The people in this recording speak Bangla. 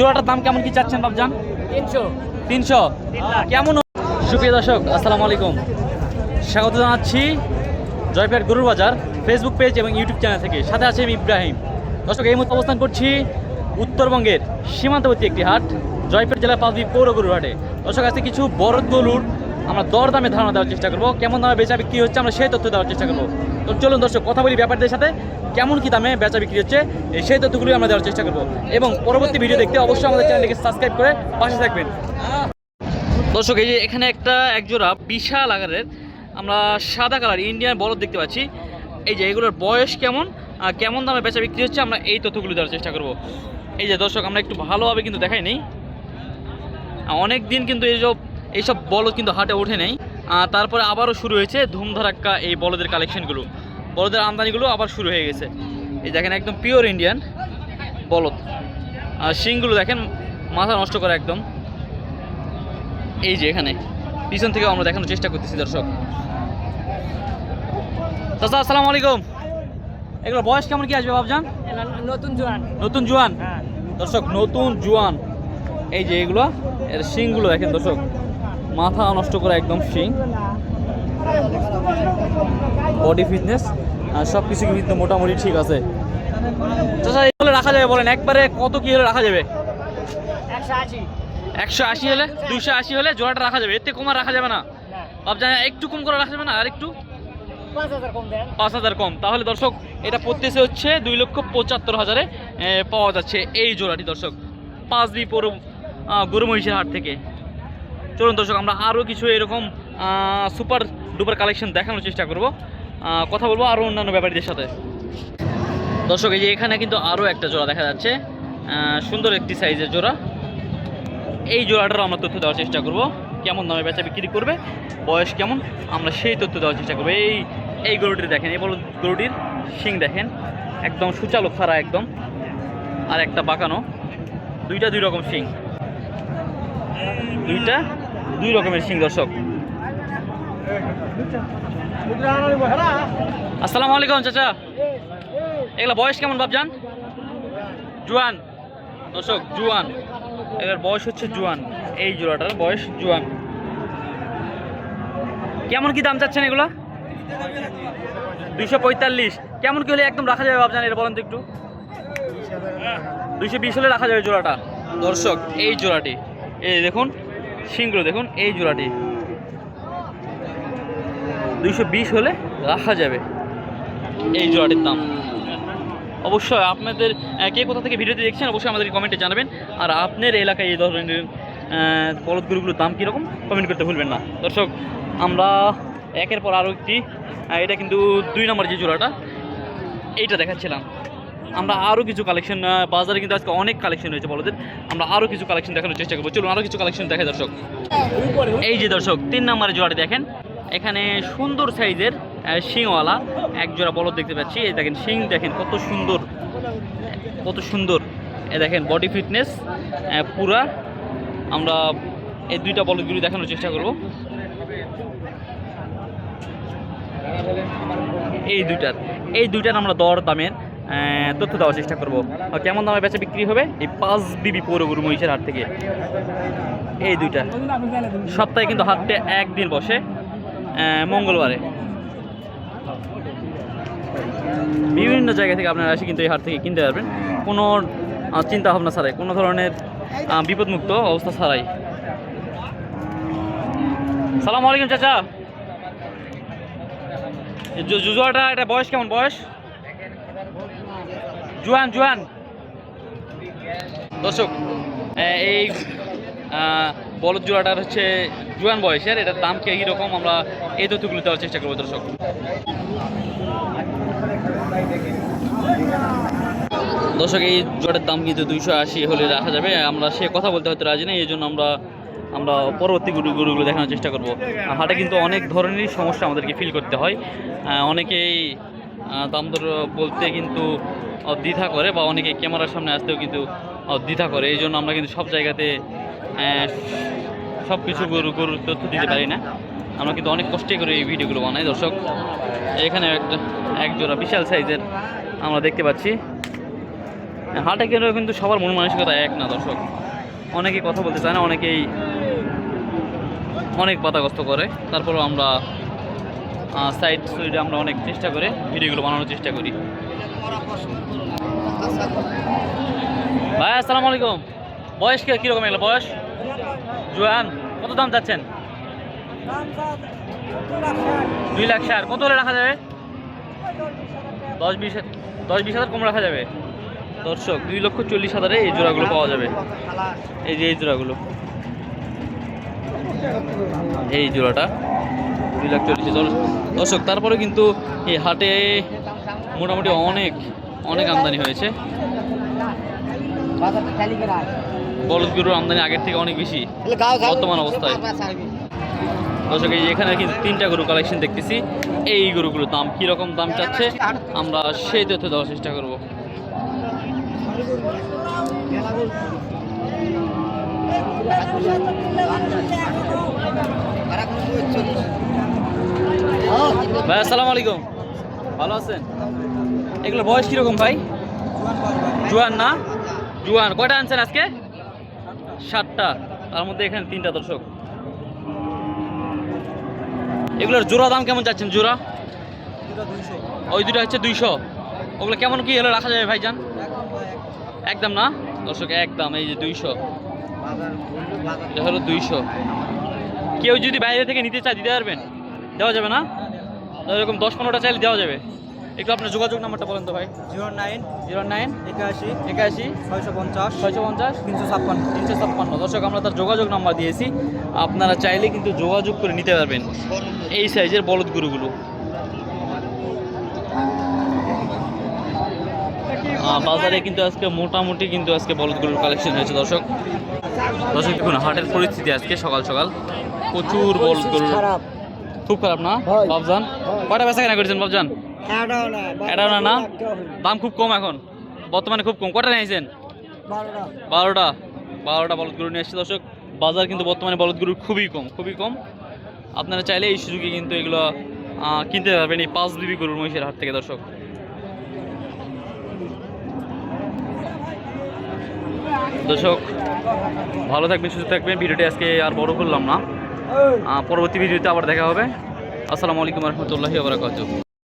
জোড়াটার দাম কেমন কি চাচ্ছেন বাবজান? তিনশো। তিনশো? কেমন সুপ্রিয় দর্শক আসসালামু আলাইকুম। স্বাগত জানাচ্ছি জয়ফের গরুর বাজার ফেসবুক পেজ এবং ইউটিউব চ্যানেল থেকে। সাথে আছে আমি ইব্রাহিম। দর্শক এই মুহূর্তে অবস্থান করছি উত্তরবঙ্গের সীমান্তবর্তী একটি হাট জয়পুর জেলার পাঁচবি পৌর গরুর হাটে। দর্শক আছে কিছু বড় গরুর আমরা দর দামে ধারণা দেওয়ার চেষ্টা করব। কেমন দামে বেচা বিক্রি হচ্ছে আমরা সেই তথ্য দেওয়ার চেষ্টা করব। তো চলুন দর্শক, কথা বলি ব্যাপারদের সাথে, কেমন কি দামে বেচা বিক্রি হচ্ছে সেই তথ্যগুলি আমরা দেওয়ার চেষ্টা করব। এবং পরবর্তী ভিডিও দেখতে অবশ্যই আমাদের চ্যানেলটিকে সাবস্ক্রাইব করে পাশে থাকবেন। দর্শক, এই যে এখানে একটা একজোড়া বিশাল আকারের, আমরা সাদা কালার, ইন্ডিয়ান বলদ দেখতে পাচ্ছি। এই যে এগুলোর বয়স কেমন, আর কেমন দামে বেচা বিক্রি হচ্ছে, আমরা এই তথ্যগুলো দেওয়ার চেষ্টা করব। এই যে দর্শক, আমরা একটু ভালোভাবে কিন্তু দেখাই নেই। অনেক দিন কিন্তু এইসব এইসব বলদ কিন্তু হাটে ওঠে নেই। তারপরে আবারও শুরু হয়েছে ধুমধারাক্কা এই বলদের কালেকশনগুলো বলদের আমদানিগুলো আবার শুরু হয়ে গেছে। এই দেখেন একদম পিওর ইন্ডিয়ান বলদ। আর শিংগুলো দেখেন মাথা নষ্ট করে একদম। এই যে এখানে পিছন থেকে আমরা দেখানোর চেষ্টা করতেছি দর্শক। চাচা আসসালামু আলাইকুম। এগুলো বয়স কেমন কি আসবে বাবজান নতুন জোয়ান। নতুন জোয়ান? হ্যাঁ। দর্শক নতুন জোয়ান। এই যে এগুলো এর শিংগুলো দেখেন দর্শক। মাথা নষ্ট করা একদম শিং বডি ফিটনেস সব কিছু কিন্তু মোটামুটি ঠিক আছে। চাচা এগুলো রাখা যাবে বলেন, একবারে কত কি হলে রাখা যাবে? একশো আশি হলে দুশো আশি হলে জোড়াটা রাখা যাবে। এতে কমা রাখা যাবে না। ভাবছেন একটু কম করে রাখা যাবে না আর একটু পাঁচ হাজার কম। তাহলে দর্শক, এটা পড়তেছে হচ্ছে দুই লক্ষ পঁচাত্তর হাজারে পাওয়া যাচ্ছে এই জোড়াটি দর্শক। পাঁচ বি পৌর গরু মহিষের হাট থেকে। চলুন দর্শক, আমরা আরও কিছু এরকম সুপার ডুপার কালেকশন দেখানোর চেষ্টা করব। কথা বলব আরও অন্যান্য ব্যাপারীদের সাথে। দর্শক, এই যে এখানে কিন্তু আরও একটা জোড়া দেখা যাচ্ছে। সুন্দর একটি সাইজের জোড়া। এই জোড়াটারও আমরা তথ্য দেওয়ার চেষ্টা করব। কেমন দামে বেচা বিক্রি করবে, বয়স কেমন, আমরা সেই তথ্য দেওয়ার চেষ্টা করব। এই এই গরুটির দেখেন, এই বল গরুটির শিং দেখেন, একদম সুচালু খাড়া একদম, আর একটা বাঁকানো। দুইটা দুই রকম শিং। দুইটা দুই রকমের শিং দর্শক। আসসালামু আলাইকুম, চাচা। এগুলা বয়স কেমন বাবজান জুয়ান। দর্শক, জুয়ান। এটার বয়স হচ্ছে জুয়ান। এই জোড়াটার বয়স জুয়ান। কেমন কি দাম চাচ্ছেন এগুলা? দুইশো পঁয়তাল্লিশ। কেমন কি হলে একদম রাখা যাবে ভাবছেন এটা বলেন তো একটু। দুইশো বিশ হলে রাখা যাবে জোড়াটা। দর্শক, এই জোড়াটি। এই দেখুন শিংগুলো দেখুন, এই জোড়াটি। দুইশো বিশ হলে রাখা যাবে এই জোড়াটির দাম। অবশ্যই আপনাদের কে কোথা থেকে ভিডিওটি দেখছেন অবশ্যই আমাদের কমেন্টে জানাবেন। আর আপনার এলাকায় এই ধরনের বলদগুরুগুলোর দাম কীরকম, কমেন্ট করতে ভুলবেন না। দর্শক, আমরা একের পর আরও একটি এটা কিন্তু দুই নম্বর যে জোড়াটা, এইটা দেখাচ্ছিলাম। আমরা আরও কিছু কালেকশন বাজারে কিন্তু আজকে অনেক কালেকশন হয়েছে বলদের আমরা আরও কিছু কালেকশন দেখানোর চেষ্টা করব। চলুন আরও কিছু কালেকশন দেখে দর্শক। এই যে দর্শক, তিন নম্বরের জোড়াটি দেখেন। এখানে সুন্দর সাইজের শিংওয়ালা, এক জোড়া বলদ দেখতে পাচ্ছি। এই দেখেন, শিং দেখেন, কত সুন্দর। কত সুন্দর। এ দেখেন বডি ফিটনেস পুরা। আমরা এই দুইটা বলদগুলি দেখানোর চেষ্টা করব। এই দুইটার এই দুইটার আমরা দর দামের তথ্য দেওয়ার চেষ্টা করব। কেমন দামে বেচা বিক্রি হবে? এই পাঁচ বিবি পৌর গরু মহিষের হাট থেকে। এই দুইটা। সপ্তাহে কিন্তু হাটটা একদিন বসে মঙ্গলবারে। বিভিন্ন জায়গা থেকে আপনারা এসে কিন্তু এই হাট থেকে কিনতে পারবেন। কোনো চিন্তা ভাবনা ছাড়াই, কোনো ধরনের বিপদমুক্ত অবস্থা ছাড়াই। সালাম আলাইকুম, চাচা। জুজুয়াটা, এটা বয়স কেমন? বয়স? জুয়ান জুয়ান। দর্শক এই বলদ জোড়াটার হচ্ছে জুয়ান বয়সের এটার দাম কি রকম আমরা এই তথ্যগুলো দেওয়ার চেষ্টা করব দর্শক। দর্শক, এই জোড়ার দাম কিন্তু দুইশো আশি হলে রাখা যাবে। আমরা সে কথা বলতে হয়তো রাজি নেই, এই জন্য আমরা আমরা পরবর্তী গরু গরুগুলো দেখানোর চেষ্টা করব। হাটে কিন্তু অনেক ধরনেরই সমস্যা আমাদেরকে ফিল করতে হয়। অনেকেই দাম দর বলতে কিন্তু দ্বিধা করে বা অনেকে ক্যামেরার সামনে আসতেও কিন্তু দ্বিধা করে। এই জন্য আমরা কিন্তু সব জায়গাতে সব কিছু গরু, গরুর তথ্য দিতে পারি না। আমরা কিন্তু অনেক কষ্টে করে এই ভিডিওগুলো বানাই, দর্শক। এখানে একটা, এক জোড়া বিশাল সাইজের আমরা দেখতে পাচ্ছি। হাটে কেন্দ্র কিন্তু সবার মন মানসিকতা এক না, দর্শক। অনেকেই কথা বলতে চায় না, অনেকেই অনেক বাধাগ্রস্ত করে। তারপরেও আমরা সাইড সুইডে আমরা অনেক চেষ্টা করে, ভিডিওগুলো বানানোর চেষ্টা করি। ভাই, আসসালামু আলাইকুম। বয়স কি কীরকম এগুলো? বয়স? জোয়ান, কত দাম চাচ্ছেন? দুই লাখ ষাট। কত হলে রাখা যাবে? দশ বিশ দশ বিশ হাজার কম রাখা যাবে। দর্শক, দুই লক্ষ চল্লিশ হাজারে এই জোড়াগুলো পাওয়া যাবে। এই যে এই জোড়াগুলো। এই জোড়াটা দুই লাখ চল্লিশ দর্শক, তারপরে কিন্তু এই হাটে মোটামুটি অনেক অনেক আমদানি হয়েছে। বলদ গরুর আমদানি আগের থেকে অনেক বেশি, বর্তমান অবস্থায়। দর্শক, এই এখানে কিন্তু তিনটা গরু কালেকশন দেখতেছি। এই গরুগুলোর দাম কীরকম দাম চাচ্ছে? আমরা সেই তথ্য দেওয়ার চেষ্টা করব। ভাই, আসসালামু আলাইকুম। ভালো আছেন? এগুলো বয়স কীরকম ভাই? জুয়ান না? জুয়ান। কয়টা আনছেন আজকে? সাতটা। তার মধ্যে এখানে তিনটা দর্শক। এগুলোর জোড়া দাম কেমন যাচ্ছেন জোড়া? ওই দুটো হচ্ছে দুইশো। ওগুলো কেমন কি হলে রাখা যাবে ভাইজান? একদম না? দর্শক, একদম, এই যে দুইশো। এটা হলো দুইশো। কেউ যদি বাইরে থেকে নিতে চায় দিতে পারবেন? দেওয়া যাবে না? এরকম দশ পনেরোটা চাইলে দেওয়া যাবে। একটু আপনার যোগাযোগ নাম্বারটা বলেন তো ভাই। জিরো নাইন জিরো নাইন একাশি একাশি ছয়শো পঞ্চাশ ছয়শো পঞ্চাশ তিনশো ছাপ্পান্ন। তিনশো ছাপ্পান্ন। দর্শক আমরা তার যোগাযোগ নাম্বার দিয়েছি। আপনারা চাইলে কিন্তু যোগাযোগ করে নিতে পারবেন। এই সাইজের বলদ গরুগুলো। বাজারে কিন্তু আজকে মোটামুটি কিন্তু আজকে বলদ গরুর কালেকশন হয়েছে দর্শক। দর্শক দেখুন হাটের পরিস্থিতি আজকে সকাল সকাল। প্রচুর বলদ গরু খুব খারাপ না? হয়। বাবজান কয়টা বেচা কেনা করেছেন বাবজান এটাও না? দাম খুব কম এখন। বর্তমানে খুব কম। কটা নিয়েছেন বারোটা। বারোটা। বারোটা বলদ গরু নিয়ে এসেছি দর্শক। বাজার কিন্তু বর্তমানে বলদ গরুর খুবই কম খুবই কম। আপনারা চাইলে এই সুযোগে কিন্তু এগুলো কিনতে পারবেন এই পাঁচ বিবি গরুর মহিষের হাট থেকে দর্শক। দর্শক, ভালো থাকবেন, সুস্থ থাকবেন। ভিডিওটি আজকে আর বড় করলাম না। পরবর্তী ভিডিওতে আবার দেখা হবে। আসসালামু আলাইকুম রহমতুল্লাহি আবরাকাতুহ